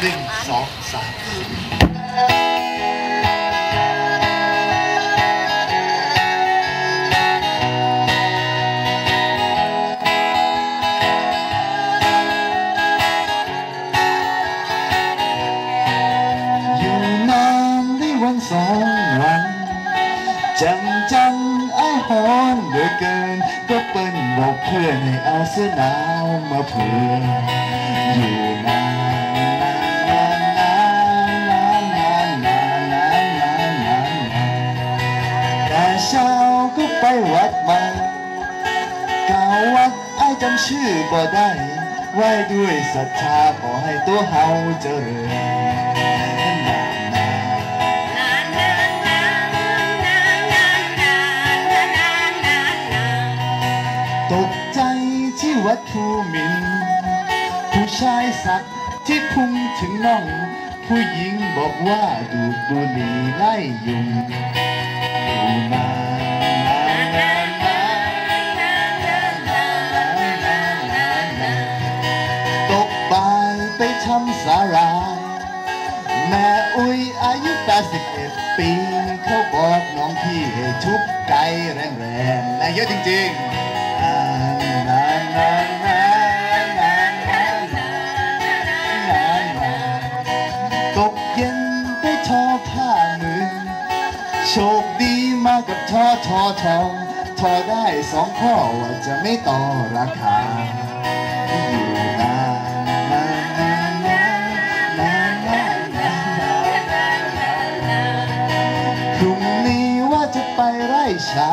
หนึ่งสองสามอยู่นานได้วันสองวันจังจังไอ้หอนเหลือเกิน ก็เปิ้นบอกเพื่อนให้เอาเสื้อหนาวมาเผื่ออยู่นาน จำชื่อบ่ได้ไหว้ด้วยศรัทธาขอให้ตัวเฮาเจริญนานๆตกใจที่วัดภูมิน ผู้ชายสักที่พุ่งถึงน่อง ผู้หญิงบอกว่าดูดบุหรี่ไล่ยุง อายุ 81 ปี เขาบอกน้องพี่ให้ทุบไก่แรงๆแรงเยอะจริงๆนานนานนานนานนานนานนานนานตกเย็นไปทอผ้ามือ โชคดีมากับทอทอทอทอได้สองข้อว่าจะไม่ต่อราคา ชา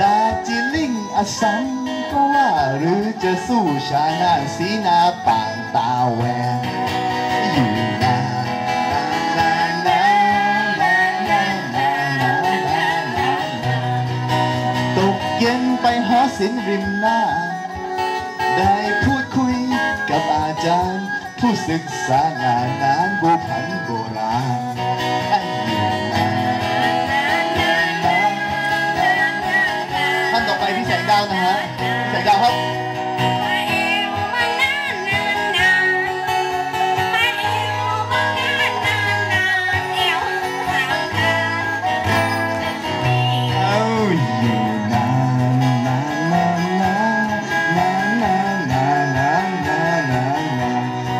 ดาจิลิงอสัมก็ว่าหรือจะสู้ชาหน้าสีนาป่านตาแหวนอยู่นานานานานานานานานาตกเย็นไปหอศิลป์ริมหน้า ได้พูดคุยกับอาจารย์ ผู้ศึกษางานนานโบผันโบ นนานนาน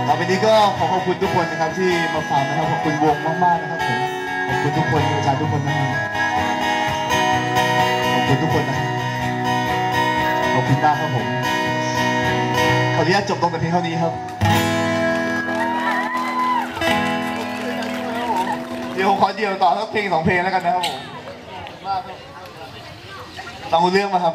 ต่อไปนี้ก็ขอขอบคุณทุกคนนะครับที่มาฟังนะครับขอบคุณวงมากๆนะครับผมขอบคุณทุกคนอาจารย์ทุกคนนะครับ ออนุญาตจบตรงแต่เพียงเท่านี้ครับ เดี๋ยวผมขอเดี่ยวต่อสักเพลงสองเพลงแล้วกันนะครับผมมากครับลองเรื่องมาครับ